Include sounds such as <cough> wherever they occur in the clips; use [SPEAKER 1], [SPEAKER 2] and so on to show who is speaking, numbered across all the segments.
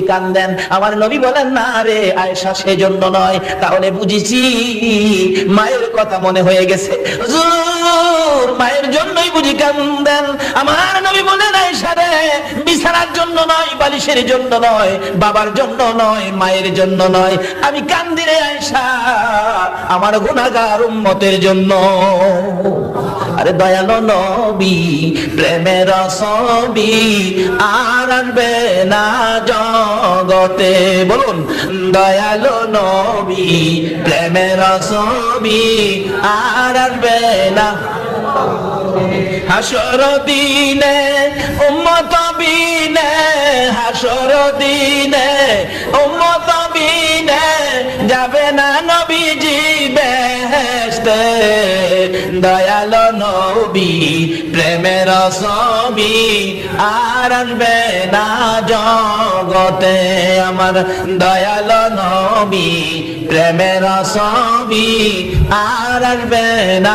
[SPEAKER 1] কান্দেন। আমার নবী বলেন, না রে আয়েশা, সেজন্য নয়। তাহলে বুঝেছি, মায়ের কথা মনে হয়ে গেছে। মায়ের জন্যই বুঝি কান্দেন। আমার নবী বলেন রে, বিছানার জন্য নয়, বালিশের জন্য নয়, বাবার জন্য নয় জন্য নয়। আমি কান্দি রে আয়েশা, আমার গুনাহগার উম্মতের জন্য। আরে দয়ালো নবী, প্রেমের ছবি আর আসবে না জগতে বলুন, দয়ালো নবী, প্রেমের ছবি আর আসবে না। হাসর দিনে, উম্মত বিনে, হাসর দিনে, উম্মত বিনে যাবে না। দয়াল নবী, প্রেমের ছবি আর আনবে না জগতে। আমার দয়াল নবী, প্রেমের ছবি আর আনবে না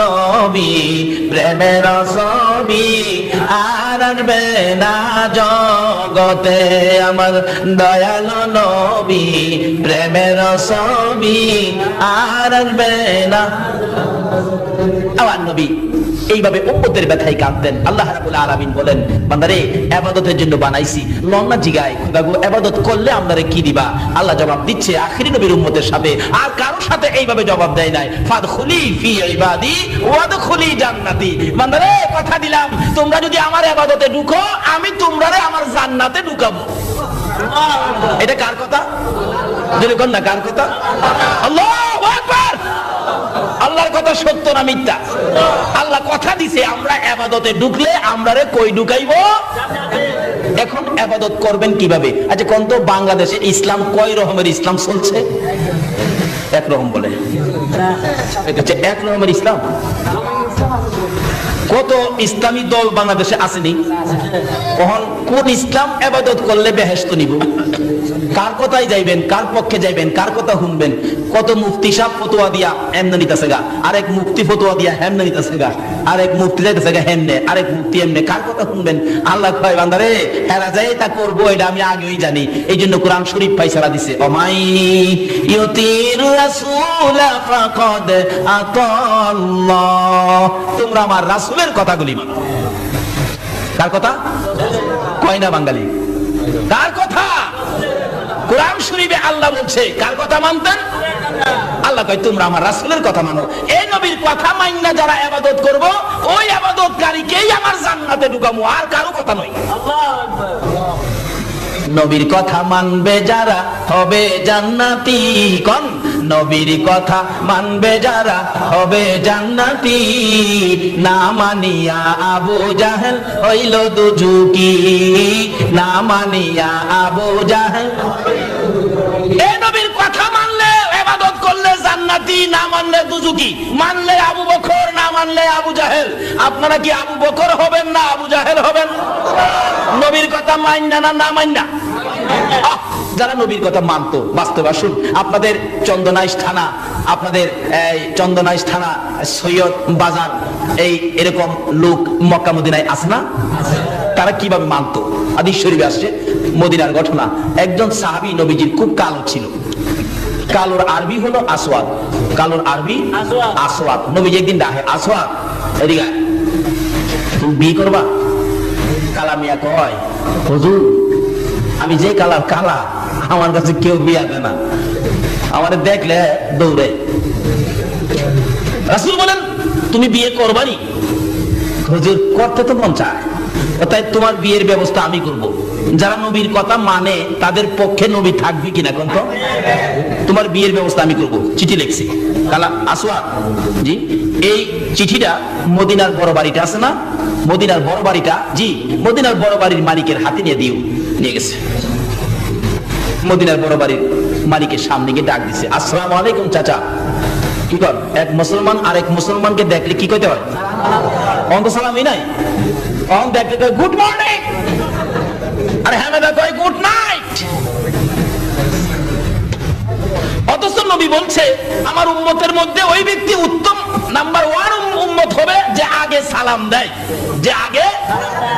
[SPEAKER 1] নবী, প্রেমের ছবি আর আসবে না জগতে আমার দয়াল নবী, প্রেমের ছবি আর আসবে না। আমার নবী। এইভাবে উম্মতের ব্যথায় কাঁদতেন। আল্লাহ রাব্বুল আলামিন বলেন, বান্দারে ইবাদতের জন্য বানাইছি। লন্না জিগায়। খোদাগো ইবাদত করলে আপনারে কি দিবা? আল্লাহ জবাব দিচ্ছে, আখিরি নবীর উম্মতের সাথে আর কারোর সাথে এইভাবে জবাব দেয় নাই। ফাদখুলি ফি ইবাদি ওয়াদখুলি জান্নাতি। বান্দারে, কথা দিলাম, তোমরা যদি আমার ইবাদতে ঢুকো, আমি তোমরারে আমার জান্নাতে ঢুকাবো। এটা কার কথা? যদি না, কার কথা? আল্লাহু আকবার! সত্য না মিথ্যা? আল্লাহ কথা দিছে, আমরা আবাদতে ঢুকলে আমরা রে কই ঢুকাইবো? এখন আবাদত করবেন কীভাবে? আচ্ছা কোন তো বাংলাদেশে ইসলাম কয় রকমের ইসলাম চলছে? এক রকম বলে। আচ্ছা এক রকমের ইসলাম? কত ইসলামী দল বাংলাদেশে আসেনি? কখন কোন ইসলাম আবাদত করলে বেহেস্ত নিব? কার কথাই যাইবেন, কার পক্ষে যাইবেন, কার কথা শুনবেন? কত মুফতি সাহ ফতোয়া দিয়া এমনে নিতেছে গা? আরেক মুফতি ফতোয়া দিয়া হেমনে নিতেছে গা? আরেক মুফতি যাইতেছে গা হেমনে আরেক মুফতি এমনে কার কথা শুনবেন? আল্লাহ কয় বান্দারে এরা যাই তা করব, এটা আমি আগেই জানি। এই জন্য কোরআন শরীফ ফাইসালা দিছে। অমাই ইউতির রাসূল ফাকাদ আতাল্লাহ। তোমরা আমার রাসূলের কথাগুলি মানো। কার কথা? কয় না বাঙালি? কার কথা? কোরআন শরীফে আল্লাহ বলছে, কার কথা মানতেন? আল্লাহ কয়, তোমরা আমার রাসুলের কথা মানো। এই নবীর কথা মাইন্না যারা আবাদত করব, ওই আবাদতকারীকেই আমার জান্নাতে ঢুকামো আর কারও কথা নয়। নবীর কথা মানবে যারা, হবে জান্নাতি কন। নবীর কথা মানবে যারা, হবে জান্নাতি। না মানিয়া আবু জাহেল হইল দুজুকি না মানিয়া আবু জাহেল। এ নবীর না মানলে দুজুকি মানলে আবু বকর না মানলে আবু জাহেল। আপনারা কি আবু বকর হবেন না আবু জাহেল হবেন? নবীর কথা মাইনা না না মাইনা আহ, যারা নবীর কথা মানতো বাস্তব আসুন আপনাদের চন্দনাইশ থানা আপনাদের এই চন্দনাইশ থানা সৈয়দ বাজার এই এরকম লোক মক্কা মদিনায় আছে না? তারা কীভাবে মানতো? আদিস শরীফে আসছে মদিনার ঘটনা। একজন সাহাবী নবীজির খুব কালো ছিল। কালোর আরবি হলো আসওয়াদ। কালোর আরবি আসওয়াদ। নবীজি একদিন ডাকে আসওয়াদ। এদিকে তুমি বিয়ে করবা? কালা মিয়া কয় হুজুর আমি যে কালার কালা আমার কাছে কেউ বিয়া দেয় না। আমার দেখলে দৌড়ে। রাসূল বলেন তুমি বিয়ে করবানি? হুজুর করতে তো মন চায়। তাই তোমার বিয়ের ব্যবস্থা আমি করব। যারা নবীর কথা মানে তাদের পক্ষে নবী থাকবে কিনা কোন তোমার বিয়ের ব্যবস্থা আমি করব। চিঠি লিখছি। কালা আসোয়া জি, এই চিঠিটা মদিনার বড় বাড়িটা আছে না? মদিনার বড় বাড়িটা, জি, মদিনার বড় বাড়ির মালিকের হাতে নিয়ে দিও। নিয়ে গেছে। মদিনার বড় বাড়ির মালিকের সামনে গিয়ে ডাক দিছে, আসসালামু আলাইকুম চাচা। কি কর? এক মুসলমান আর এক মুসলমানকে দেখলে কি কইতে হয়? অন তো সালামই নাই? অন দেখতে কয় গুড মর্নিং আরে হ্যামেদা কয় গুড নাইট অথচ নবী বলছে, আমার উম্মতের মধ্যে ওই ব্যক্তি উত্তম নাম্বার ওয়ান উম্মত হবে যে আগে সালাম দেয়, যে আগে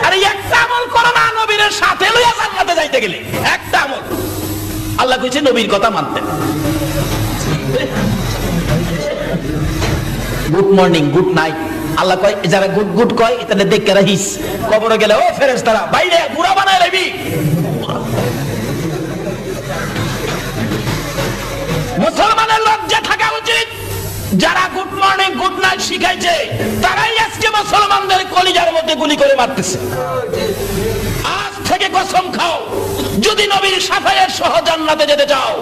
[SPEAKER 1] আরে একটা আমল করো না নবীর সাথে লইয়া জান্নাতে যাইতে গেলে। একটা আমল। আল্লাহ কইছে নবীর কথা মানতে। গুড মর্নিং গুড নাইট আল্লাহ কয় যারা গুট গুট কয় এটা দেখে রাখিস। কবরে গেলে, ও ফেরেস তারা বাইরে বুড়া বানায় লেবি মুসলমানের লজ্জা থাকা উচিত। যারা গুড মর্নিং, গুড নাইট শিখাইছে, তারাই আজকে মুসলমানদের কলিজার মধ্যে গুলি করে মারতেছে আজ থেকে কসম খাও যদি নবীর সাফাইয়ের সহ জান্নাতে যেতে চাও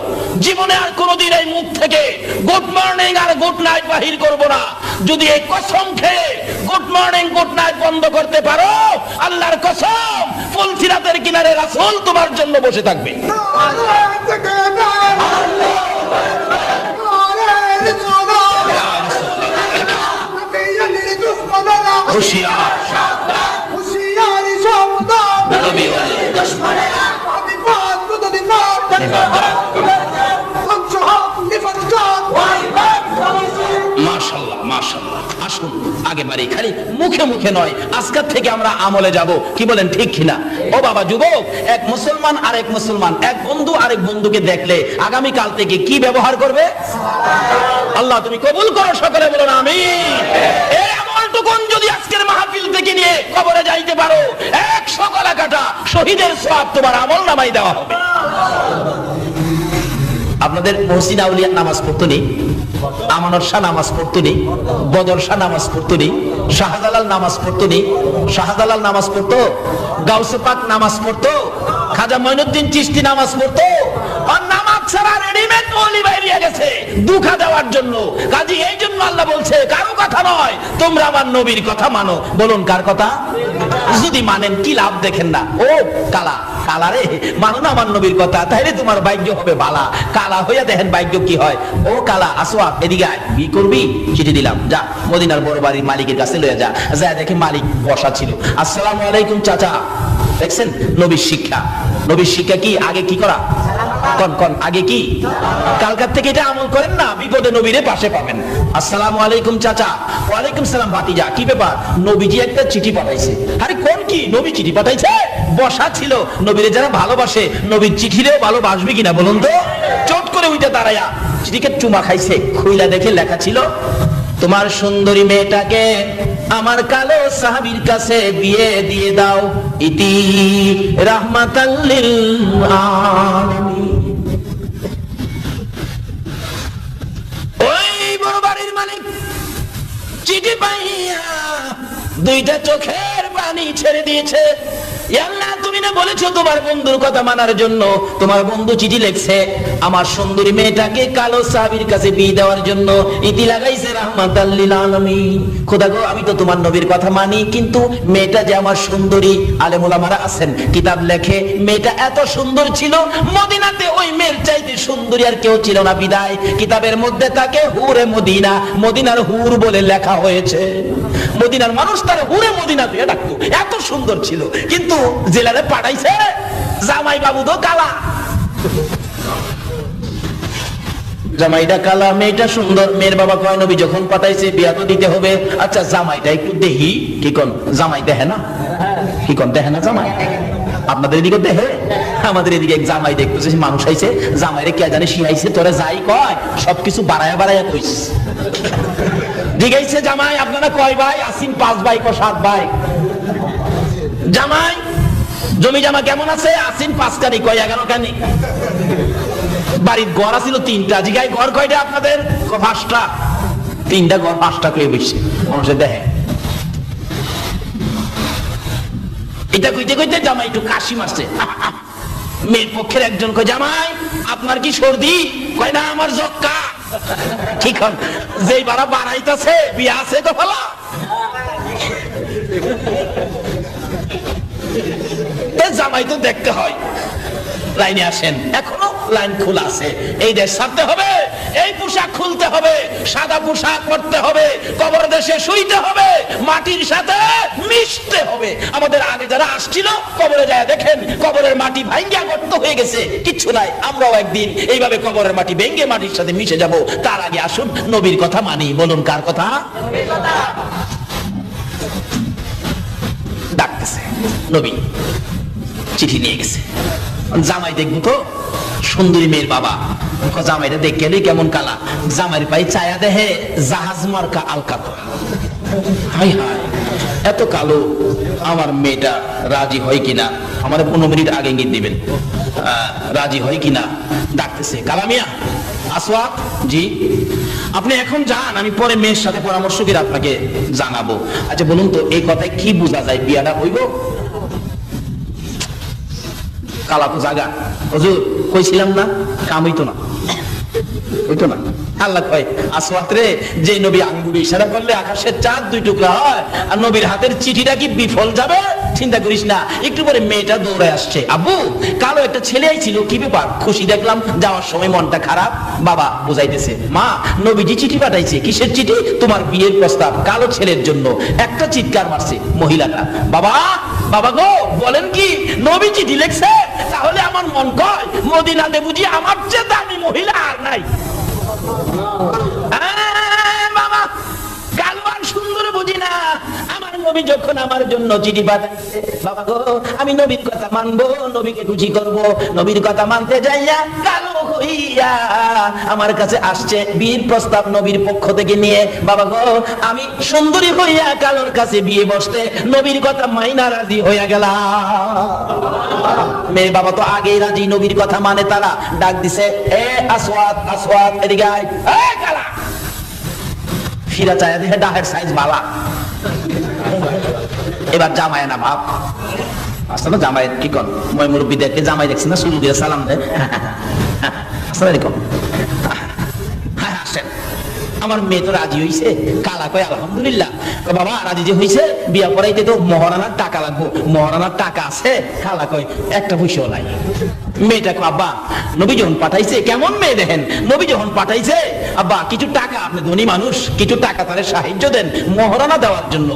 [SPEAKER 1] জীবনে আর কোনোদিন এই মুখ থেকে গুড মর্নিং আর গুড নাইট বাহির করব না। যদি এই কসম খেয়ে গুড মর্নিং গুড নাইট বন্ধ করতে পারো আল্লাহর কসম ফুলসিরাতের কিনারে রাসূল তোমার জন্য বসে থাকবে। হুশিয়ার। আমলে যাব। কি বলেন, ঠিক ও বাবা এক মুসলমান আরেক মুসলমান, এক বন্ধু আরেক বন্ধুকে দেখলে থেকে কি ব্যবহার করবে? আল্লাহ, তুমি কবুল করো, সকলে বলো না আমি আমলটুকুন যদি আজকের মাহফিল থেকে নিয়ে কবরে যাইতে পারো? এক সকলা কাটা শহীদের সব তোমার আমল নামাই দেওয়া হবে। আপনাদের মহসিন আউলিয়ার নামাজ পড়তো নি আমানত শাহ নামাজ পড়তো নি বদর শাহ নামাজ পড়তো নি শাহজালাল নামাজ পড়তো নি শাহজালাল নামাজ পড়তো, গাউসে পাক নামাজ পড়তো, খাজা মঈনুদ্দিন চিশতি নামাজ পড়তো ছাড়া রেডিমেড গেছে। দেওয়ার জন্য। কাজী, এই জন্য আল্লাহ বলছে, কারও কথা নয়, তোমরা আমার নবীর কথা মানো। বলুন, কার কথা? যদি মানেন, কি লাভ দেখেন না? ও, কালা কালা রে, মানো না আমার নবীর কথা, তাইলে তোমার ভাগ্য হবে বালা। কালা হইয়া দেখেন ভাগ্য কি হয়। ও, কালা, আসো এদিকে বি করবি? চিঠি দিলাম। যা, মদিনার বড় বাড়ির মালিকের কাছে লইয়া যা। যা, দেখে মালিক বসা ছিল। আসসালামু আলাইকুম, চাচা। দেখছেন? নবীর শিক্ষা। নবীর শিক্ষা কি? আগে কি করা? কন কন, আগে কি? কালকার থেকে এটা আমল করেন না, বিপদে নবীরে পাশে পাবেন। আলাইকুম, চাচা। ওয়ালাইকুম সালাম, ভাতিজা। কি ব্যাপার? নবীজি একটা চিঠি পাঠাইছে। আরে কোন কি? নবী চিঠি পাঠাইছে? বসা ছিল। নবীরে যারা ভালোবাসে, নবীর চিঠিরেও ভালোবাসবে কিনা বলুন তো? চট করে চিঠিকে চুমা খাইছে। খুইলা দেখে লেখা ছিল, তোমার সুন্দরী মেয়েটাকে আমার কালো সাহাবীর কাছে বিয়ে দিয়ে দাও। ইতি রাহমাতাল্লিল আলামিন ওই বড় বাড়ির মালিক চিঠি পাইয়া দুইটা চোখের পানি ছেড়ে দিয়েছে। বলেছ তোমার বন্ধুর কথা মানার জন্য? তোমার বন্ধু চিঠি লিখছে, আমার সুন্দরী মেয়েটাকে কালো কাছে বিয়ে দেওয়ার জন্য ইতি লাগাইছে খোদা গো, আমি তো তোমার নবীর কথা মানি, কিন্তু মেয়েটা যে আমার সুন্দরী আছেন, কিতাব লেখে, মেয়েটা এত সুন্দর ছিল, মদিনাতে ওই মেয়ের চাইতে সুন্দরী আর কেউ ছিল না, বিদায়। কিতাবের মধ্যে তাকে হুরে মদিনা, মদিনার হুর বলে লেখা হয়েছে। মদিনার মানুষ তার হুরে মদিনা ডাকতো, এত সুন্দর ছিল, কিন্তু জেলারে পাঠাইছে জামাই বাবু তো কালা। জামাইটা কালা, মেয়েটা সুন্দর। মেয়ের বাবা কয়, নবী, যখন পাঠাইছে বিয়া তো দিতে হবে। আচ্ছা জামাইটা একটু দেখি কি কোন? জামাই দেখে না? কি কোন? দেখে না জামাই? আপনাদের এদিকে দেখে আমাদের এদিকে এক জামাই দেখতেছে মানুষ আইছে। জামাইরে কে জানে শিখাইছে তোরা যাই কয়। সবকিছু বাড়ায়া বাড়ায়া কইস জিগাইছে, জামাই, আপনারা কয় ভাই? আসিন পাঁচ ভাই কো সাত ভাই? জামাই জমি জামা কেমন আছে? আসিন পাঁচ কানি কয় এগারো কানি? বাড়ির ঘর আছিল তিনটা, জিগায় ঘর কয়টা আপনাদের? পাঁচটা। তিনটা ঘর পাঁচটা করে বসছে মানুষের দেখে এটা কইতে কইতে জামাই একটু কাশি মারছে। <laughs> মেয়ের পক্ষের একজন কয়, জামাই, আপনার কি সর্দি? কয়, না, আমার জক্কা ঠিক <laughs> হন যেই বাড়া বাড়াইতেছে, বিয়া আছে তো ভালো তে জামাই তো দেখতে হয়। লাইনে আসেন। এখনও লাইন খোলা আছে। এই দেশ ছাড়তে হবে, এই পোশাক খুলতে হবে, সাদা পোশাক পরতে হবে, কবর দেশে শুইতে হবে, মাটির সাথে মিশতে হবে। আমাদের আগে যারা আসছিল, কবরে যায় দেখেন, কবরের মাটি ভাঙ্গা গর্ত হয়ে গেছে। কিচ্ছু নাই, আমরাও একদিন এইভাবে কবরের মাটি ভেঙ্গে মাটির সাথে মিশে যাব। তার আগে আসুন, নবীর কথা মানি। বলুন, কার কথা? ডাকতেছে। নবী। চিঠি নিয়ে গেছে। জামাই দেখব তো, সুন্দরী মেয়ের বাবা। জামাইটা দেখে এলি কেমন কালা। জামাইয়ের পাই চায়া দেহে জাহাজ মার্কা আলকাত। হাই হাই, এত কালো, আমার মেয়েটা রাজি হয় কিনা? আমার পনেরো মিনিট আগে ইঙ্গিত দিবেন। রাজি হয় কিনা? ডাকতেছে কালামিয়া আসওয়াত, জি, আপনি এখন যান, আমি পরে মেয়ের সাথে পরামর্শ করে আপনাকে জানাব। আচ্ছা বলুন তো, এই কথায় কি বোঝা যায়? বিয়াটা হইব? কালা তো জাগা। হুজুর, কইছিলাম না, কাম হইতো না। হইতো না। আল্লাহ কয়, আসওয়াত রে, যে নবী আঙ্গুল ইশারা করলে আকাশের চাঁদ দুই টুকরা হয়, আর নবীর হাতের চিঠিটা কি বিফল যাবে? চিন্তা করিস না, একটু পরে মেয়েটা দৌড়ে আসছে। আব্বু কালো একটা ছেলে ছিল কি ব্যাপার? খুশি দেখলাম, যাওয়ার সময় মনটা খারাপ। বাবা বুঝাইতেছে, মা, নবীজি চিঠি পাঠাইছে, কিসের চিঠি? তোমার বিয়ের প্রস্তাব কালো ছেলের জন্য। একটা চিৎকার মারছে মহিলাটা। বাবা বাবা গো বলেন কি? নবী চিঠি তাহলে আমার মন কয় মদিনাতে বুঝি আমার চেয়ে দামি মহিলা আর নাই। আহ, আমার নবী যখন আমার জন্য চিঠি পাঠাইছে, বাবা গো, আমি নবীর কথা মানবো, নবীকে খুশি করব। নবীর কথা মানতে যাইয়া কালো হইয়া আমার কাছে আসছে বীর প্রস্তাব নবীর পক্ষ থেকে নিয়ে। বাবা গো, আমি সুন্দরী হইয়া কালোর কাছে বিয়ে বসতে নবীর কথা মাইনা রাজি হইয়া গেলাম। মেয়ে বাবা তো আগেই রাজি, নবীর কথা মানে তারা। ডাক দিছে, এ আসওয়াত আসওয়াত এদিকে আয়। এ কালা! ফিরা চায় ডাহের সাইজ বালা। এবার জামায় না ভাব। আসলে জামাই কি কন? মই মুরব্বীদেরকে জামাই দেখছি না শুরু দিয়ে সালাম দে আসসালামু আলাইকুম। হ্যাঁ আমার মেয়ে তো রাজি হইছে। কালা কয়, আলহামদুলিল্লাহ। বাবা, রাজি যে হইছে, বিয়া পড়াইতে তো মহারানার টাকা লাগবো। মহারানার টাকা আছে? কালা কয়, একটা পয়সাও নাই। মেয়েটা আব্বা, নবী যখন পাঠাইছে, কেমন মেয়ে দেখেন? নবী যখন পাঠাইছে আব্বা, কিছু টাকা, আপনি ধনী মানুষ, কিছু টাকা তাহলে সাহায্য দেন মহারানা দেওয়ার জন্য।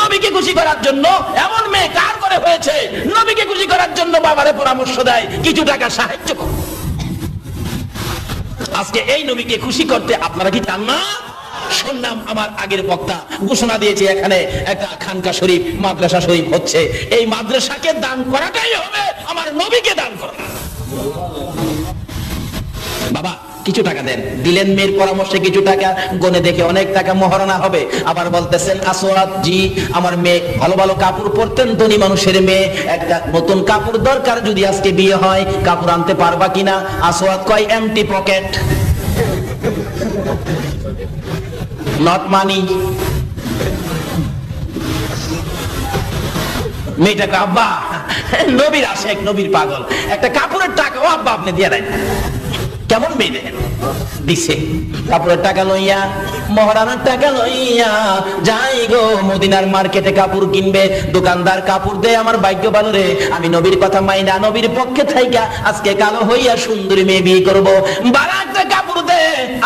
[SPEAKER 1] নবীকে খুশি করার জন্য, এমন মেয়ে কার করে হয়েছে? নবীকে খুশি করার জন্য বাবারে পরামর্শ দেয়, কিছু টাকা সাহায্য আজকে এই নবীকে খুশি করতে আপনারা কি চান না? শুনলাম আমার আগের বক্তা ঘোষণা দিয়েছে এখানে, একটা খানকা শরীফ, মাদ্রাসা শরীফ হচ্ছে। এই মাদ্রাসাকে দান করাটাই হবে, আমার নবীকে দান করা। বাবা কিছু টাকা দেন। দিলেন মেয়ের পরামর্শে কিছু টাকা, গনে দেখে অনেক টাকা মহারণা হবে। আবার বলতেছেন আসওয়াত জি, আমার মেয়ে ভালো ভালো কাপড় পরতেন, ধনী মানুষের মেয়ে। একটা নতুন কাপড় দরকার, যদি আজকে বিয়ে হয়, কাপড় আনতে পারবা কিনা? আসওয়াত কয় এমটি পকেট নট মানি মেয়েটাকে আব্বা, নবীর আসে এক নবীর পাগল। একটা কাপড়ের টাকাও আব্বা, আপনি দিয়ে দেন। কেমন মেয়ে দিছে। কাপড়ের টাকা লইয়া মহারানার টাকা লইয়া, যাই গো, মদিনার মার্কেটে কাপড় কিনবে, দোকানদার কাপড় দে আমার ভাগ্য ভালো রে। আমি নবীর কথা মাইনা, নবীর পক্ষে থাইকা, আজকে কালো হইয়া সুন্দরী মেয়ে বিয়ে করব। বারা একটা কাপড়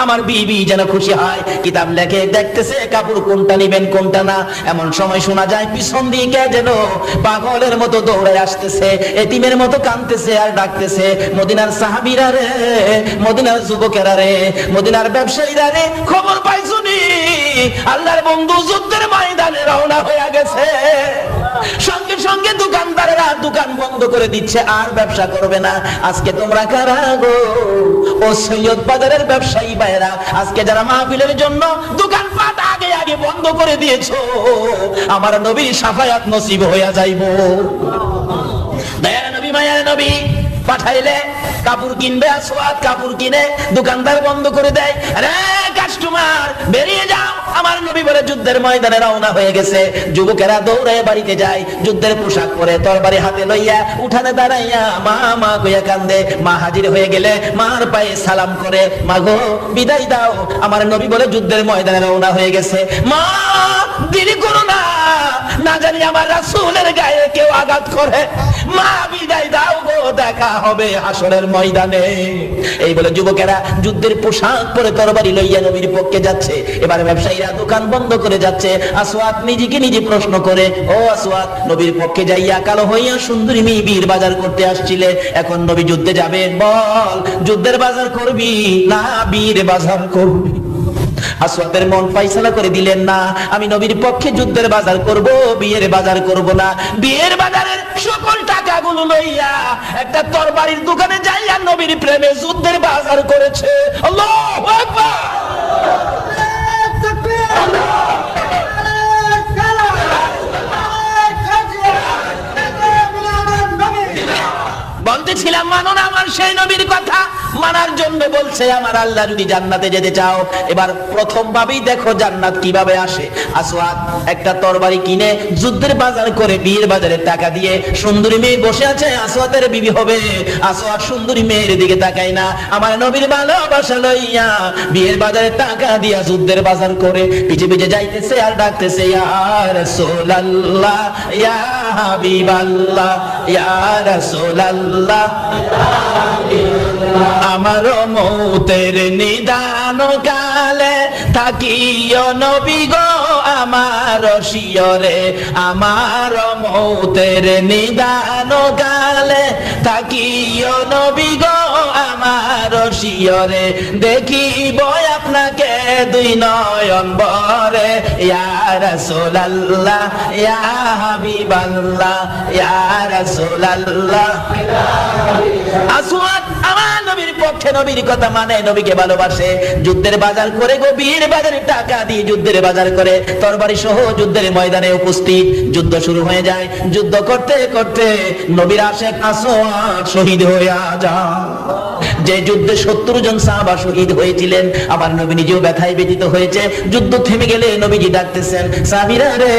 [SPEAKER 1] আমার বিবি যেন খুশি হয়। কিতাব লেখে দেখতেছে কাপড় কোনটা নিবেন, কোনটা না। এমন সময় শোনা যায় পিছন দিকে যেন পাগলের মতো দৌড়ে আসতেছে। এতিমের মতো কানতেছে আর ডাকতেছে, মদিনার সাহাবিরা রে, মদিনার যুবকেরা রে, মদিনার ব্যবসায়ীরা রে, খবর পাইছুনি আল্লাহর বন্ধু যুদ্ধের ময়দানে রওনা হয়ে গেছে। সঙ্গে সঙ্গে দোকানদারেরা দোকান বন্ধ করে দিচ্ছে, আর ব্যবসা করবে না। আজকে তোমরা কারা গো? ও সৈয়দ বাজারের ব্যবসায়ী ভাইরা আজকে যারা মাহফিলের জন্য দোকানপাট আগে আগে বন্ধ করে দিয়েছ, আমার নবীর সাফায়াত নসিব হইয়া যাইবো। দয়া নবী, মায়া নবী, পাঠাইলে, কাপড় কিনবে আসওয়াত কাপড় কিনে দোকানদার বন্ধ করে দেয়। রে কাস্টমার বেরিয়ে যাও। আমার নবী বলে যুদ্ধের ময়দানে রওনা হয়ে গেছে। যুবকেরা দৌড়ে বাড়িতে যায়। যুদ্ধের পোশাক পরে তরবারি হাতে লইয়া উঠানে দাঁড়াইয়া মা মা কইয়া কান্দে। মা হাজির হয়ে গেলে মার পায়ে সালাম করে, মা গো, বিদায় দাও। আমার নবী বলে যুদ্ধের ময়দানে রওনা হয়ে গেছে। মা, দেরি করো না। না জানি আমার রাসূলের গায়ে কেউ আঘাত করে। মা, বিদায় দাও গো, দেখা হবে হাসরের ময়দানে। এই বলে যুবকেরা যুদ্ধের পোশাক পরে তরবারি লইয়া নবীর পক্ষে যাচ্ছে। এবারে ব্যবসায়ীরা দোকান বন্ধ করে যাচ্ছে। আসওয়াত নিজেকে নিজে প্রশ্ন করে, ও আসওয়াত, নবীর পক্ষে যাইয়া কালো হইয়া সুন্দরী মেয়ে বীর বাজার করতে আসছিলে। এখন নবী যুদ্ধে যাবে বল, যুদ্ধের বাজার করবি না বীর বাজার করবি? আসওয়াতের মন ফাইসালা করে দিলেন, না, আমি নবীর পক্ষে যুদ্ধের বাজার করব, বিয়ের বাজার করব না। বিয়ের বাজারের সকল টাকাগুলো লইয়া একটা তরবারির দোকানে যাইয়া নবীর প্রেমে যুদ্ধের বাজার করেছে। আল্লাহু আকবার! Allah! বলতেছিলাম, মানো না আমার সেই নবীর কথা? মানার জন্য বলছে, আমার আল্লাহ যদি জান্নাতে যেতে চাও, এবার প্রথম ভাবেই দেখো জান্নাত কীভাবে আসে। আসওয়াদ একটা তরবারি কিনে যুদ্ধের বাজার করে বিয়ের বাজারে টাকা দিয়ে সুন্দরী মেয়ে বসে আছে, আসওয়াদের বিবি হবে। আসওয়াদ সুন্দরী মেয়ের দিকে তাকায় না, আমার নবীর ভালোবাসা লইয়া বিয়ের বাজারে টাকা দিয়া যুদ্ধের বাজার করে পিছে পিছে যাইতেছে আর ডাকতেছে, ইয়া রাসূলুল্লাহ, ইয়া হাবিবাল্লাহ, ইয়া রাসূলুল্লাহ আমার মৌতের নিদান কালে থাকিও নবী গো। আমার শিয়রে, আমার মৌতের নিদান কালে থাকিও নবী গো আমার শিয়রে। দেখিব আপনাকে দুই নয়ন বরে ইয়া রাসূলুল্লাহ, ইয়া হাবিবাল্লাহ, ইয়া রাসূলুল্লাহ। আসওয়াদ আমার নবীর পক্ষে নবীর কথা মানে নবীকে ভালোবাসে। যুদ্ধের বাজার করে গো বীর বাজারে টাকা দিয়ে যুদ্ধের বাজার করে। তরবারি সহ যুদ্ধের ময়দানে উপস্থিত। যুদ্ধ শুরু হয়ে যায়। যুদ্ধ করতে করতে নবীর শহীদ হইয়া যে যুদ্ধে সত্তর জন সাহাবা শহীদ হয়েছিলেন নবী নিজেও ব্যথায় ব্যতীত হয়েছে। যুদ্ধ থেমে গেলে নবীজি ডাকতেছেন সাবিরা রে,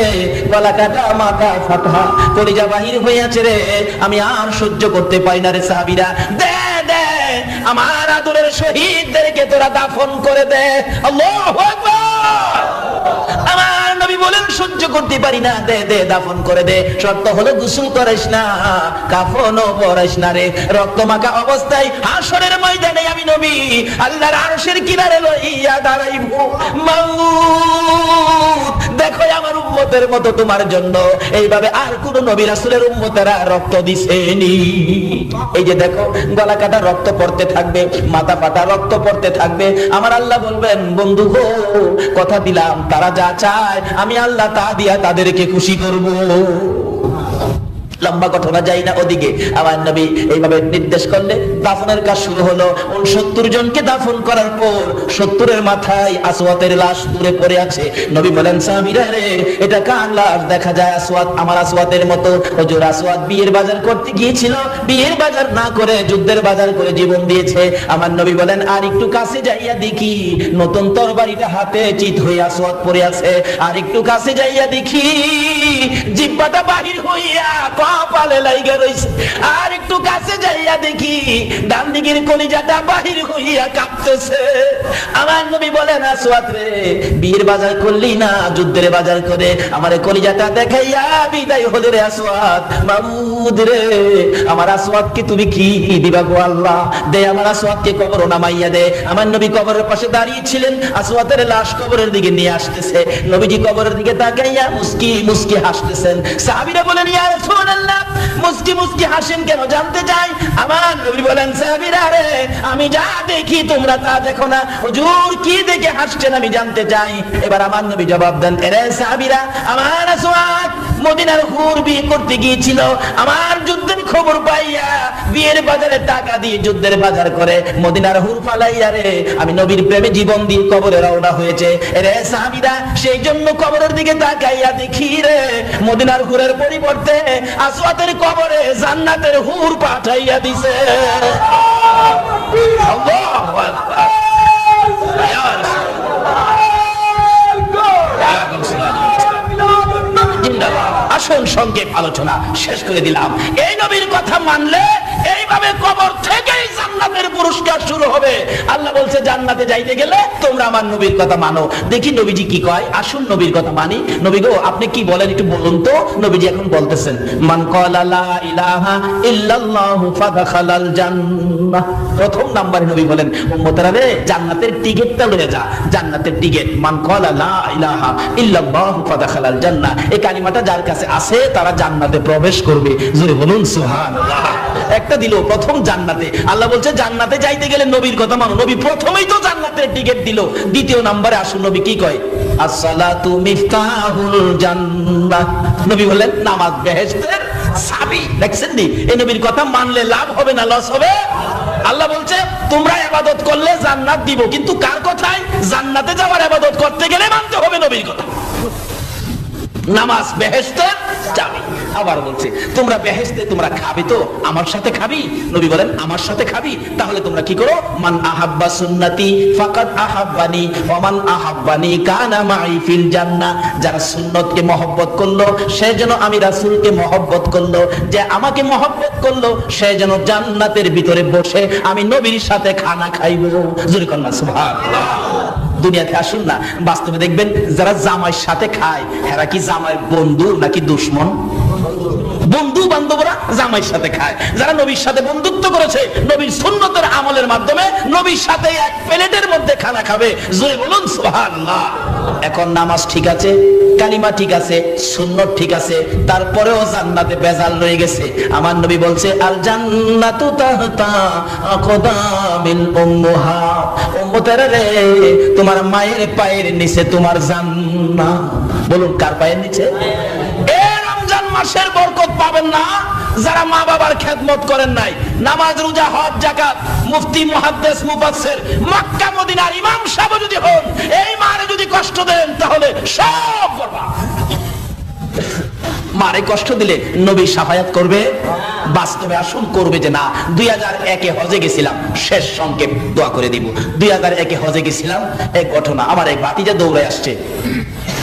[SPEAKER 1] গলা কাটা, মাথা ফাটা, কলিজা বাহির হইয়াছে রে, আমি আর সহ্য করতে পারি না রে সাহাবিরা। দে দে, আমার আদরের শহীদদেরকে তোরা দাফন করে দে। আল্লাহু আকবার! আমার বলেন, সহ্য করতে পারি না। দে দে, দাফন করে দে। শর্ত হলো গুসুল করিস না, কাফনও পরাস না রে। রক্ত মাখা অবস্থায় হাসরের ময়দানে আমি নবী, আল্লাহর আরশের কিনারে লইয়া দাঁড়াইব। মাউত দেখো আমার উম্মতের মতো তোমার জন্য। এইভাবে আর কোন নবী রাসুলের উম্মতেরা রক্ত দিছেনি। এই যে দেখো, গলা কাটা রক্ত পড়তে থাকবে, মাথা ফাটা রক্ত পড়তে থাকবে। আমার আল্লাহ বলবেন, বন্ধু গো, কথা দিলাম, তারা যা চায়, আমি আল্লাহ তা দিয়া তাদেরকে খুশি করব। লম্বা ঘটনা যাই না ওদিকে। আমার নবী এইভাবে নির্দেশ করলে দাফনের কাজ শুরু হলো। সত্তর জনকে দাফন করার পর সত্তরের মাথায় আসওয়াতের লাশ দূরে পড়ে আছে। নবী বলেন এটা কার লাশ? দেখা যায় আসওয়াত আমার আসওয়াতের মতো। হুজুর আসওয়াত বিয়ের বাজার করতে গিয়েছিল। বিয়ের বাজার না করে যুদ্ধের বাজার করে জীবন দিয়েছে। আমার নবী বলেন, আর একটু কাছে যাইয়া দেখি। নতুন তরবারিটা হাতে চিত হয়ে আসওয়াত পড়ে আছে। আর একটু কাছে যাইয়া দেখি। জিব্বাটা বাহির হইয়া কপালে লাইগা রইছে। আর একটু কাছে যাইয়া দেখি ডান দিকের কলিজাটা বাহির হইয়া কাঁপতেছে। আমার নবী বলেন রে বাজার করলি না, যুদ্ধের বাজার করে। আমার কলিজাটা দেখাইয়া বিদায় হলে রে আসওয়াত। মামুদ রে, আমার আসওয়াতকে তুমি কি দিবা গো আল্লাহ? দে আমার আসওয়াতকে কবর নামাইয়া দে। আমার নবী কবরের পাশে দাঁড়িয়ে ছিলেন, আসওয়াতের লাশ কবরের দিকে নিয়ে আসতেছে। নবীজি কবরের দিকে তাকাইয়া মুস্কি মুস্কি হাসতেছেন। সাহাবীরা বলেন, ইয়া রাসূলুল্লাহ মুস্কি মুস্কি হাসেন কেন জানতে চাই? আমার নবী বলেন, সাহাবীরা রে, আমি যা দেখি তোমরা তা দেখো না। হুজুর, কি দেখে হাসছেন আমি জানতে চাই? এবার আমার নবী জবাব দেন, এরে সাহাবীরা, আমার আসওয়াত মদিনার হুর বিয়ে করতে গিয়েছিল। আমার যুদ্ধের খবর পাইয়া বিয়ের বাজারে টাকা দিয়ে যুদ্ধের বাজার করে মদিনার হুর ফালাইয়া রে, আমি নবীর প্রেমে জীবন দিয়ে কবরে রওনা হয়েছে। রে সাহাবীরা, সেই জন্য কবরের দিকে তাকাইয়া দেখি রে, মদিনার হুরের পরিবর্তে আসওয়াতের কবরে জান্নাতের হুর পাঠাইয়া দিছে। আল্লাহু আকবার। Zindabad. আসল সংক্ষেপ আলোচনা শেষ করে দিলাম। এই নবীর কথা মানলে এইভাবে কবর থেকেই জান্নাতের পুরস্কার শুরু হবে। আল্লাহ বলছে, জান্নাতে যাইতে গেলে তোমরা আমার নবীর কথা মানো। দেখি নবীজি কি কয়। আসুন নবীর কথা মানি। নবী গো, আপনি কি বলেন একটু বলুন তো। নবীজি এখন বলতেছেন, মান ইলাহা ইল্লাল্লাহু জান্নাহ। প্রথম নবী বলেন রে, জান্নাতের লয়ে যা। জান্নাতের টিকেট, মান লা ইলাহা ইল্লাল্লাহু ফাদখালাল জান্নাহ। এই কালিমাটা যার কাছে আছে, তারা জান্নাতে প্রবেশ করবে। জোরে বলুন, সুবহানাল্লাহ। একটা দিল, প্রথম জান্নাতে। আল্লাহ বলছে, জান্নাতে যাইতে গেলে নবীর কথা মানো। নবী প্রথমেই তো জান্নাতের টিকিট দিল। দ্বিতীয় নম্বরে আসুন, নবী কি কয়? আসসালাতু মিফতাহুল জান্নাহ। নবী বলেন নামাজ বেহেশতের চাবি দেখছেন নি? এই নবীর কথা মানলে লাভ হবে না লস হবে। আল্লাহ বলছে, তোমরা ইবাদত করলে জান্নাত দিব। কিন্তু কার কথায়? জান্নাতে যাওয়ার ইবাদত করতে গেলে মানতে হবে নবীর কথা। নামাজ বেহেস্তের চাবি আবার বলছে, তোমরা বেহেস্তে তোমরা খাবি তো, আমার সাথে খাবি? নবী বলেন, আমার সাথে খাবি? তাহলে তোমরা কি করো? মান আহাব্বা সুন্নতি ফাকাদ আহাব্বানি ওয়া মান আহাব্বানি কানা মাই ফিল জান্নাহ যারা সুন্নতকে মহব্বত করল, সে যেন আমি রাসূলকে মহব্বত করল, যে আমাকে মহব্বত করল, সে যেন জান্নাতের ভিতরে বসে আমি নবীর সাথে খানা খাইব। জোরে কন্যা, সুবহানাল্লাহ। দুনিয়াতে আসুন না। বাস্তবে দেখবেন যারা জামাইয়ের সাথে খায়, এরা কি জামাইয়ের বন্ধু নাকি দুশ্মন? বন্ধু বান্ধবরা জামাইয়ের সাথে খায়। যারা নবীর সাথে বন্ধুত্ব করেছে, নবীর সুন্নতের আমলের মাধ্যমে নবীর সাথে এক প্লেটের মধ্যে খানা খাবে। জোরে বলুন, সুবহানাল্লাহ। এখন নামাজ ঠিক আছে, কালিমা ঠিক আছে, সুন্নত ঠিক আছে, তারপরেও জান্নাতে বেজাল রয়ে গেছে। আমার নবী বলছে, আল জান্নাতু তাহতা আকদামিল উম্মাহাত উম্মতেরা রে, তোমার মায়ের পায়ের নিচে তোমার জান্নাত। বলুন, কার পায়ের নিচে? মাসের বরকত পাবেন না। যারা মা বাবার খেদমত করেন নাই। নামাজ, রোজা, হজ জাকাত মুফতি, মুহাদ্দিস, মুফাসসির, মক্কা, মদিনার ইমাম সাহেব যদি হন, এই মারে যদি কষ্ট দেন, তাহলে সব করবা মারে কষ্ট দিলে নবী সাফায়াত করবে? বাস্তবে আসুন করবে যে না। দুই হাজার একে হজে গেছিলাম, শেষ সংক্ষেপ দোয়া করে দিব। দুই হাজার একে হজে গেছিলাম এক ঘটনা আমার এক ভাতিজা দৌড়ে আসছে।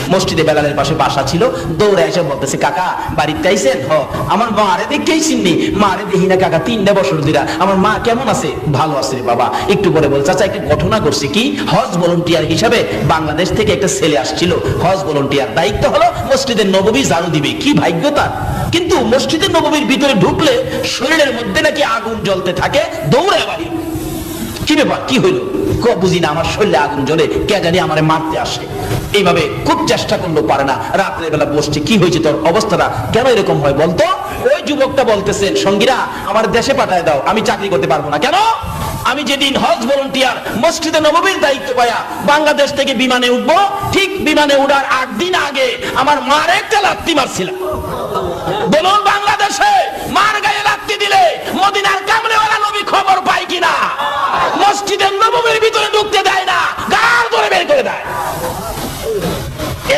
[SPEAKER 1] মসজিদে বেলালের পাশে বাসা ছিল। দৌড়ে এসে বলতেছে, কাকা, বাড়িতে আইছেন? হ। আমার মা আরে দেখেই চিননি। মা আরে দেখি না, কাকা, তিনটা বছর দিরা আমার মা কেমন আছে? ভালো আছে রে বাবা। একটু পরে বল চাচা, একটা ঘটনা করছে কি? হজ ভলেন্টিয়ার হিসাবে বাংলাদেশ থেকে একটা ছেলে আসছিল। হজ ভলেন্টিয়ার দায়িত্ব হলো মসজিদের নববী জানু দিবে। কি ভাগ্য তার? কিন্তু মসজিদের নববীর ভিতরে ঢুকলে শরীরের মধ্যে নাকি আগুন জ্বলতে থাকে দৌড়ে বাড়ি কি ব্যাপার কি হইল? বুঝি না, আমার শরীরে আগুন জ্বলে, কে জানি আমারে মারতে আসে। এইভাবে খুব চেষ্টা করলেও পারে না। রাত্রে বেলা বসছে, কি হয়েছে তোর অবস্থাটা? কেন এরকম হয় বলতো? ওই যুবকটা বলতেছেন সঙ্গীরা, আমার দেশে পাঠায় দাও, আমি চাকরি করতে পারব না। কেন? আমি যেদিন হজ ভলেন্টিয়ার, মসজিদে নববীর দায়িত্ব পায়া, বাংলাদেশ থেকে বিমানে উঠবো, ঠিক বিমানে উঠার আট দিন আগে আমার মার একটা লাত্তি মারছিলাম। বলুন বাংলাদেশে মার দিলে মদিনার কামলেওয়ালা নবী খবর পায় কিনা মসজিদের নবমীর ভিতরে ঢুকতে দেয় না, গাল ধরে বের করে দেয়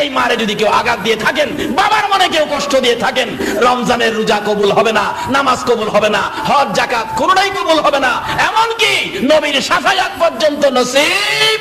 [SPEAKER 1] এই মারে যদি কেউ আঘাত দিয়ে থাকেন, বাবার মনে কেউ কষ্ট দিয়ে থাকেন, রমজানের রোজা কবুল হবে না, নামাজ কবুল হবে না, হজ জাকাত কোনটাই কবুল হবে না, এমনকি নবীর সাফায়াত পর্যন্ত নসিব।